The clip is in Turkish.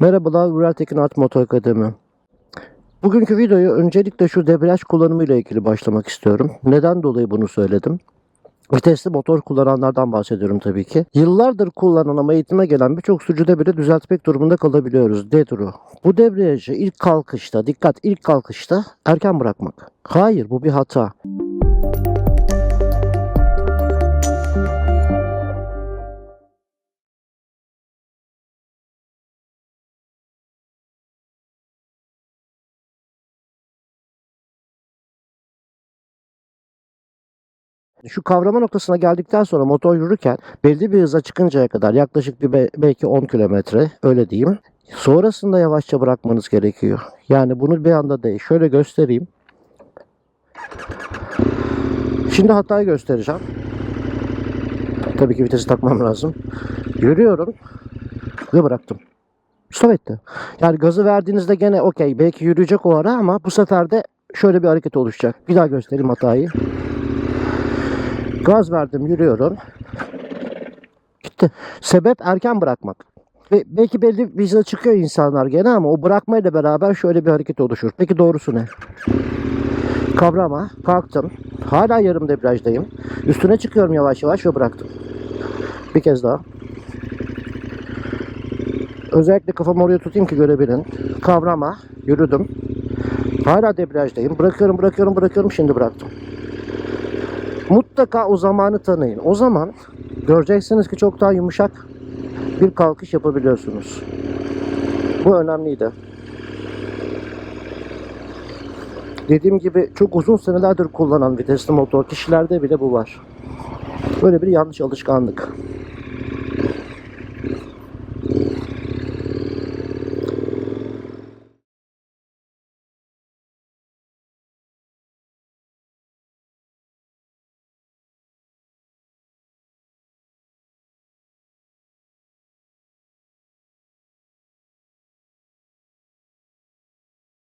Merhabalar, Vural Tekin Art Motor Akademi. Bugünkü videoyu öncelikle şu debriyaj kullanımıyla ilgili başlamak istiyorum. Neden dolayı bunu söyledim? Vitesli motor kullananlardan bahsediyorum tabii ki. Yıllardır kullanan ama eğitime gelen birçok sürücüde bile düzeltmek durumunda kalabiliyoruz. Deturu. Bu debriyajı ilk kalkışta, dikkat ilk kalkışta erken bırakmak. Hayır bu bir hata. Şu kavrama noktasına geldikten sonra motor yürürken belli bir hıza çıkıncaya kadar yaklaşık bir be- belki 10 kilometre öyle diyeyim. Sonrasında yavaşça bırakmanız gerekiyor. Yani bunu bir anda değil. Şöyle göstereyim. Şimdi hatayı göstereceğim. Tabii ki vitesi takmam lazım. Yürüyorum ve bıraktım. Stop etti. Yani gazı verdiğinizde gene okey belki yürüyecek o ara ama bu sefer de şöyle bir hareket oluşacak. Bir daha göstereyim hatayı. Gaz verdim yürüyorum. Gitti. Sebep erken bırakmak. Ve belki belli hıza çıkıyor insanlar gene ama o bırakmayla beraber şöyle bir hareket oluşur. Peki doğrusu ne? Kavrama. Kalktım. Hala yarım debriyajdayım. Üstüne çıkıyorum yavaş yavaş ve bıraktım. Bir kez daha. Özellikle kafamı oraya tutayım ki görebilin. Kavrama. Yürüdüm. Hala debriyajdayım. Bırakıyorum, bırakıyorum, bırakıyorum. Şimdi bıraktım. Mutlaka o zamanı tanıyın. O zaman göreceksiniz ki çok daha yumuşak bir kalkış yapabiliyorsunuz. Bu önemliydi. Dediğim gibi çok uzun senelerdir kullanan vitesli motor kişilerde bile bu var. Böyle bir yanlış alışkanlık.